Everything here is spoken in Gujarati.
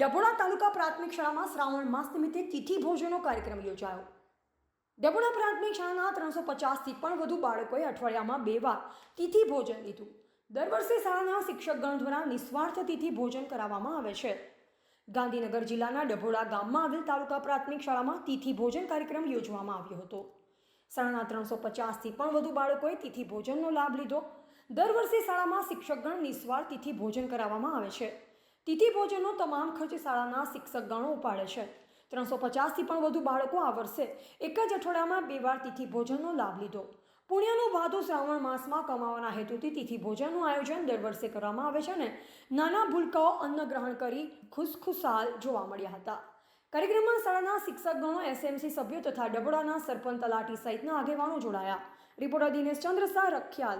ડભોડા તાલુકા પ્રાથમિક શાળામાં શ્રાવણ માસ નિમિત્તે તિથિ ભોજનનો કાર્યક્રમ યોજાયો. ડભોડા પ્રાથમિક શાળાના ત્રણસો પચાસથી પણ વધુ બાળકોએ અઠવાડિયામાં બે વાર તિથિ ભોજન લીધું. દર વર્ષે શાળાના શિક્ષકગણ દ્વારા નિસ્વાર્થ તિથિ ભોજન કરાવવામાં આવે છે. ગાંધીનગર જિલ્લાના ડભોડા ગામમાં આવેલ તાલુકા પ્રાથમિક શાળામાં તિથિ ભોજન કાર્યક્રમ યોજવામાં આવ્યો હતો. શાળાના ત્રણસો પચાસથી પણ વધુ બાળકોએ તિથિ ભોજનનો લાભ લીધો. દર વર્ષે શાળામાં શિક્ષકગણ નિસ્વાર્થ તિથિ ભોજન કરાવવામાં આવે છે. તિથિ ભોજનનો તમામ ખર્ચ શાળાના શિક્ષકગણો ઉપાડે છે. ત્રણસો પચાસથી પણ વધુ બાળકો આ વર્ષે એક જ અઠવાડિયામાં બે વાર તિથિ ભોજનનો લાભ લીધો. પુણ્યનો ભાદુ શ્રાવણ માસમાં કમાવાના હેતુથી તિથિ ભોજનનું આયોજન દર વર્ષે કરવામાં આવે છે અને નાના ભૂલકાઓ અન્ન ગ્રહણ કરી ખુશખુશાલ જોવા મળ્યા હતા. કાર્યક્રમમાં શાળાના શિક્ષકગણો, એસએમસી સભ્યો તથા ડબડાના સરપંચ તલાટી સહિતના આગેવાનો જોડાયા. રિપોર્ટર દિનેશ ચંદ્ર શાહ, રખિયાલ.